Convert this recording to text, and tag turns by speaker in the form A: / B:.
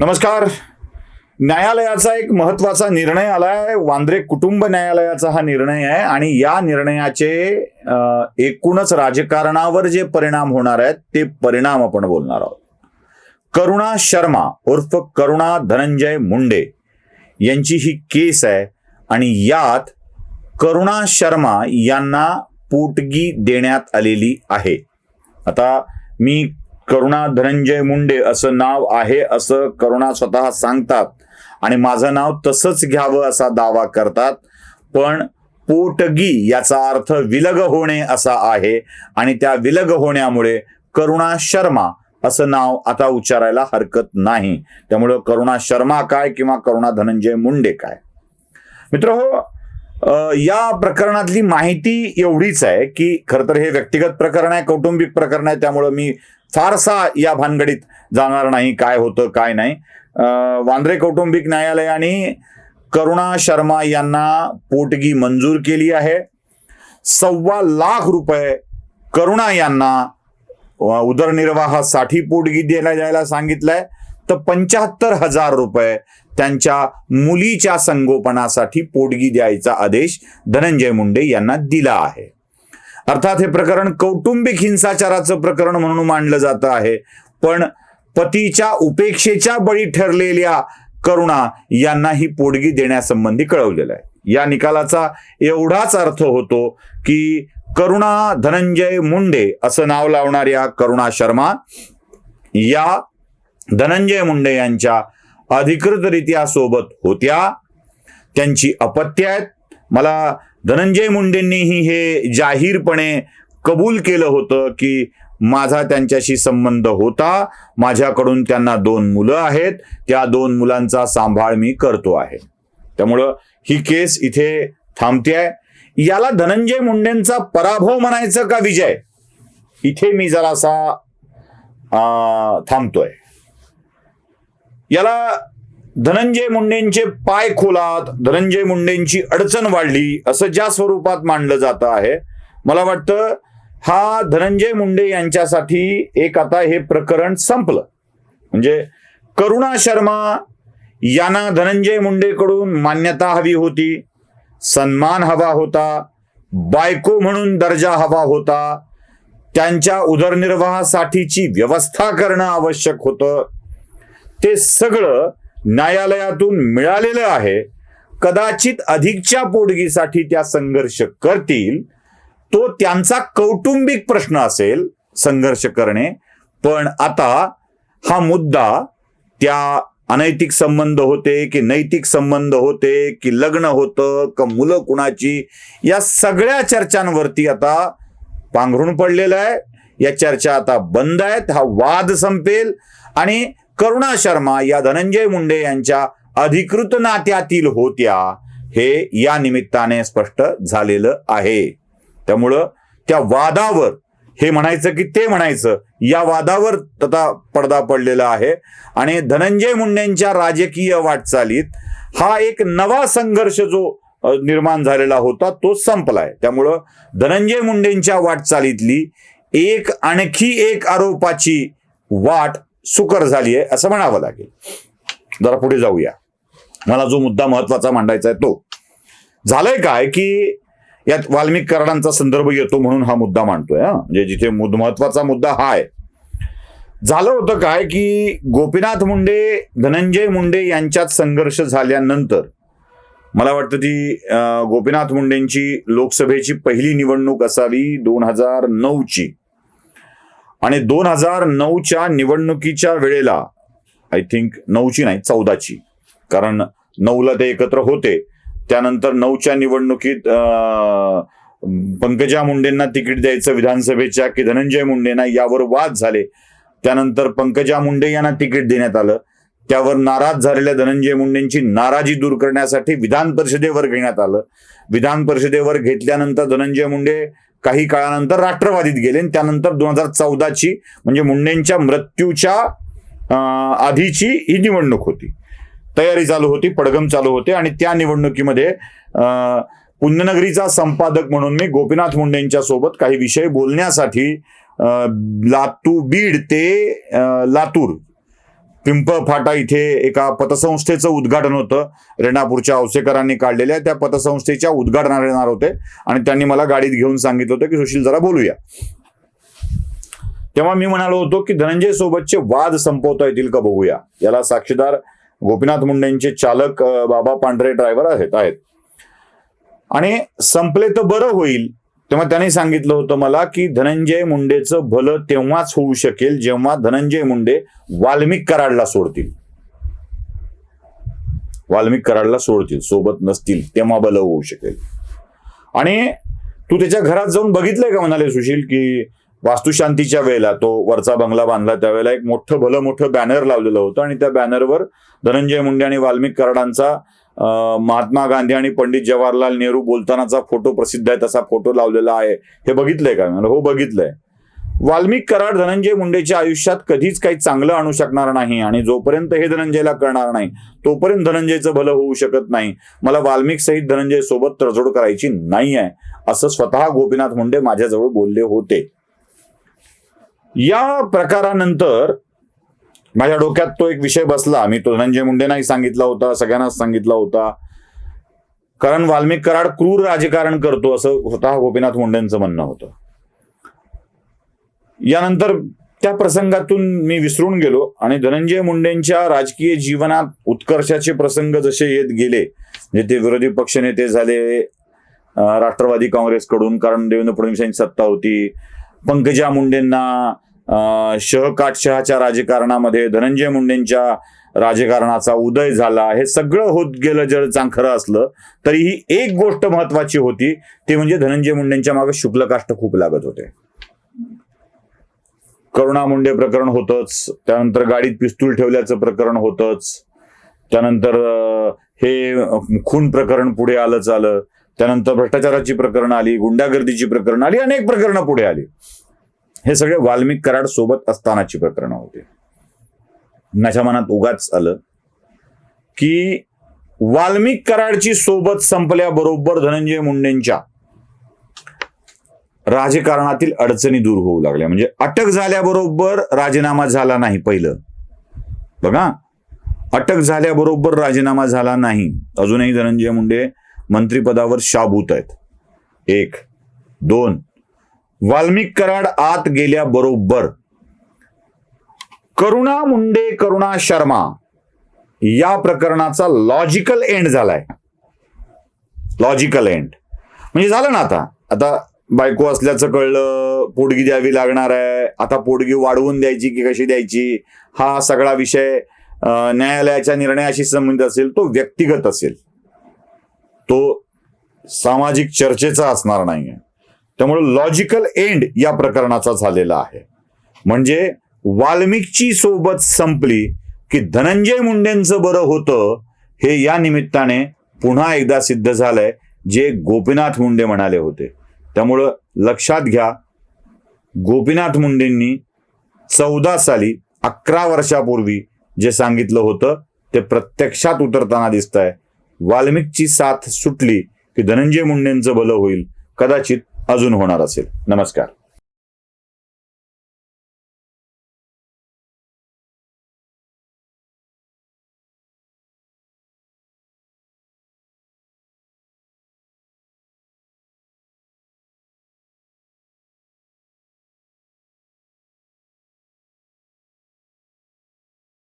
A: नमस्कार. न्यायालयाचा एक महत्त्वाचा निर्णय आलाय. वांद्रे कुटुंब न्यायालयाचा हा निर्णय आहे आणि या निर्णयाचे एकूणच राजकारणावर जे परिणाम होणार आहेत ते परिणाम आपण बोलणार आहोत. करुणा शर्मा उर्फ करुणा धनंजय मुंडे यांची ही केस आहे आणि यात करुणा शर्मा यांना पोटगी देण्यात आलेली आहे. आता मी करुणा धनंजय मुंडे असं नाव आहे असं करुणा स्वतः सांगतात. आणि माझं नाव तसंच घ्यावं असा दावा करतात. पण पोटगी याचा अर्थ विलग होणे असा आहे. आणि त्या विलग होण्यामुळे करुणा शर्मा असं नाव आता उच्चारायला हरकत नाही. त्यामुळं करुणा शर्मा काय किंवा करुणा धनंजय मुंडे काय? मित्र हो या प्रकरणातली माहिती एवढीच आहे की खरं तर हे व्यक्तिगत प्रकरण आहे कौटुंबिक प्रकरण आहे. त्यामुळं मी फारसा या भानगडीत जाणार नाही काय होतं काय नाही. वांद्रे कौटुंबिक न्यायालयाने करुणा शर्मा यांना पोटगी मंजूर केली आहे. सव्वा लाख रुपये करुणा यांना उदरनिर्वाहासाठी पोटगी द्यायला द्यायला सांगितलंय. तर पंच्याहत्तर हजार रुपये त्यांच्या मुलीच्या संगोपनासाठी पोटगी द्यायचा आदेश धनंजय मुंडे यांना दिला आहे. अर्थात हे प्रकरण कौटुंबिक हिंसाचाराचं प्रकरण म्हणून मांडलं जातं आहे. पण पतीच्या उपेक्षेच्या बळी ठरलेल्या करुणा यांना ही पोटगी देण्यासंबंधी कळवलेलं आहे. या निकालाचा एवढाच अर्थ होतो की करुणा धनंजय मुंडे असं नाव लावणाऱ्या करुणा शर्मा या धनंजय मुंडे यांच्या अधिकृतरित्या सोबत होत्या. त्यांची अपत्य आहेत. मला धनंजय मुंडेंनीही हे जाहीरपणे कबूल केलं होतं की माझा त्यांच्याशी संबंध होता. माझ्याकडून त्यांना दोन मुलं आहेत. त्या दोन मुलांचा सांभाळ मी करतो आहे. त्यामुळं ही केस इथे थांबते आहे याला धनंजय मुंडेंचा पराभव म्हणायचं का विजय? इथे मी जरासा अं, थांबतोय. याला धनंजय मुंडेंचे पाय खोलात धनंजय मुंडेंची अडचण वाढली असं ज्या स्वरूपात मांडलं जात आहे मला वाटतं हा धनंजय मुंडे यांच्यासाठी एक आता हे प्रकरण संपलं. म्हणजे करुणा शर्मा यांना धनंजय मुंडेकडून मान्यता हवी होती सन्मान हवा होता बायको म्हणून दर्जा हवा होता त्यांच्या उदरनिर्वाहासाठीची व्यवस्था करणं आवश्यक होतं. ते सगळं न्यायालयातून मिळालेलं आहे. कदाचित अधिकच्या पोटगीसाठी त्या संघर्ष करतील. तो त्यांचा कौटुंबिक प्रश्न असेल संघर्ष करणे. पण आता हा मुद्दा त्या अनैतिक संबंध होते की नैतिक संबंध होते की लग्न होतं का मुलं कुणाची या सगळ्या चर्चांवरती आता पांघरून पडलेलं आहे. या चर्चा आता बंद आहेत. हा वाद संपेल आणि करुणा शर्मा या धनंजय मुंडे यांच्या अधिकृत नात्यातील होत्या हे या निमित्ताने स्पष्ट झालेलं आहे. त्यामुळं त्या वादावर हे म्हणायचं की ते म्हणायचं या वादावर तथा पडदा पडलेला आहे. आणि धनंजय मुंडेंच्या राजकीय वाटचालीत हा एक नवा संघर्ष जो निर्माण झालेला होता तो संपलाय. त्यामुळं धनंजय मुंडेंच्या वाटचालीतली एक आणखी एक आरोपाची वाट सुकर झाली आहे असं म्हणावं लागेल. जरा पुढे जाऊया. मला जो मुद्दा महत्त्वाचा मांडायचा आहे तो. झालंय काय की यात वाल्मिक कराडांचा संदर्भ येतो म्हणून हा मुद्दा मांडतोय हा. म्हणजे जिथे मुद- महत्त्वाचा मुद्दा हा आहे. झालं होतं काय की गोपीनाथ मुंडे धनंजय मुंडे यांच्यात संघर्ष झाल्यानंतर मला वाटतं ती गोपीनाथ मुंडेंची लोकसभेची पहिली निवडणूक असावी दोन हजार नऊची. आणि दोन हजार नऊच्या निवडणुकीच्या वेळेला आय थिंक नऊची नाही चौदाची. कारण नऊला ते एकत्र होते. त्यानंतर नऊच्या निवडणुकीत पंकजा मुंडेंना तिकीट द्यायचं विधानसभेच्या की धनंजय मुंडेंना यावर वाद झाले. त्यानंतर पंकजा मुंडे यांना तिकीट देण्यात आलं. त्यावर नाराज झालेल्या धनंजय मुंडेंची नाराजी दूर करण्यासाठी विधान परिषदेवर घेण्यात आलं. विधान परिषदेवर घेतल्यानंतर धनंजय मुंडे काही काळानंतर राष्ट्रवादीत गेले आणि त्यानंतर दोन हजार चौदाची म्हणजे मुंडेंच्या मृत्यूच्या आधीची ही निवडणूक होती. तयारी चालू होती पडगम चालू होते आणि त्या निवडणुकीमध्ये पुण्यनगरीचा संपादक म्हणून मी गोपीनाथ मुंडेंच्या सोबत काही विषय बोलण्यासाठी लातू बीड ते लातूर पिंप फाटा इथे एका पतसंस्थेचं उद्घाटन होतं. रेणापूरच्या औसेकरांनी काढलेल्या त्या पतसंस्थेच्या उद्घाटनाला येणार होते. आणि त्यांनी मला गाडीत घेऊन सांगितलं होतं की सुशील जरा बोलूया. तेव्हा मी म्हणालो होतो की धनंजय सोबतचे वाद संपवता येतील का बघूया? याला साक्षीदार गोपीनाथ मुंडेंचे चालक बाबा पांढरे ड्रायव्हर आहेत आहेत. आणि संपले तर बरं होईल. तेव्हा त्यांनी सांगितलं होतं मला की धनंजय मुंडेचं भलं तेव्हाच होऊ शकेल जेव्हा धनंजय मुंडे वाल्मिक कराडला सोडतील. वाल्मिक कराडला सोडतील सोबत नसतील तेव्हा भलं होऊ शकेल. आणि तू त्याच्या घरात जाऊन बघितलंय का म्हणाले सुशील की वास्तुशांतीच्या वेळेला तो वरचा बंगला बांधला त्यावेळेला एक मोठं भलं मोठं बॅनर लावलेलं होतं आणि त्या बॅनरवर धनंजय मुंडे आणि वाल्मिक कराडांचा महात्मा गांधी आणि पंडित जवाहरलाल नेहरू बोलतानाचा फोटो प्रसिद्ध आहे तसा फोटो लावलेला आहे. हे बघितलंय का? हो बघितलंय. वाल्मिक कराड धनंजय मुंडेच्या आयुष्यात कधीच काही चांगलं आणू शकणार नाही आणि जोपर्यंत हे धनंजयला करणार नाही तोपर्यंत धनंजयचं भलं होऊ शकत नाही. मला वाल्मिक सहित धनंजय सोबत तडजोड करायची नाही आहे असं स्वतः गोपीनाथ मुंडे माझ्याजवळ बोलले होते. या प्रकारानंतर माझ्या डोक्यात तो एक विषय बसला. मी तो धनंजय मुंडेंनाही सांगितला होता सगळ्यांनाच सांगितला होता. कारण वाल्मिक कराड क्रूर राजकारण करतो असं होता गोपीनाथ मुंडेंचं म्हणणं होतं. यानंतर त्या प्रसंगातून मी विसरून गेलो आणि धनंजय मुंडेंच्या राजकीय जीवनात उत्कर्षाचे प्रसंग जसे येत गेले म्हणजे ते विरोधी पक्षनेते झाले राष्ट्रवादी काँग्रेसकडून कारण देवेंद्र फडणवीस यांची सत्ता होती पंकजा मुंडेंना शहकाटशहाच्या राजकारणामध्ये धनंजय मुंडेंच्या राजकारणाचा उदय झाला. हे सगळं होत गेलं जर चांग खरं असलं तरीही एक गोष्ट महत्वाची होती ते म्हणजे धनंजय मुंडेंच्या मागे शुक्लकाष्ट खूप लागत होते. करुणा मुंडे प्रकरण होतच त्यानंतर गाडीत पिस्तूल ठेवल्याचं प्रकरण होतच त्यानंतर हे खून प्रकरण पुढे आलंच आलं त्यानंतर भ्रष्टाचाराची प्रकरणं आली गुंडागर्दीची प्रकरणं आली अनेक प्रकरणं पुढे आली. हे सगळे वाल्मिक कराड सोबत असतानाची प्रकरणं होती. माझ्या मनात उगाच आलं की वाल्मिक कराडची सोबत संपल्याबरोबर धनंजय मुंडेंच्या राजकारणातील अडचणी दूर होऊ लागल्या. म्हणजे अटक झाल्याबरोबर राजीनामा झाला नाही पहिलं. बघा. अटक झाल्याबरोबर राजीनामा झाला नाही. अजूनही धनंजय मुंडे मंत्रिपदावर शाबूत आहेत. एक दोन वाल्मिक कराड आत गेल्याबरोबर करुणा मुंडे करुणा शर्मा या प्रकरणाचा लॉजिकल एंड झालाय. लॉजिकल एंड म्हणजे झालं ना आता. आता बायको असल्याचं कळलं पोटगी द्यावी लागणार आहे. आता पोटगी वाढवून द्यायची की कशी द्यायची? हा सगळा विषय न्यायालयाच्या निर्णयाशी संबंधित असेल तो व्यक्तिगत असेल. तो सामाजिक चर्चेचा असणार नाहीये. त्यामुळे लॉजिकल एंड या प्रकरणाचा झालेला आहे. म्हणजे वाल्मिकची सोबत संपली की धनंजय मुंडेंचं बरं होतं हे या निमित्ताने पुन्हा एकदा सिद्ध झालंय जे गोपीनाथ मुंडे म्हणाले होते. त्यामुळं लक्षात घ्या गोपीनाथ मुंडेंनी चौदा साली अकरा वर्षापूर्वी जे सांगितलं होतं ते प्रत्यक्षात उतरताना दिसत आहे वाल्मिकची साथ सुटली की धनंजय मुंडेंचं भलं होईल. कदाचित अजून होणार असेल. नमस्कार.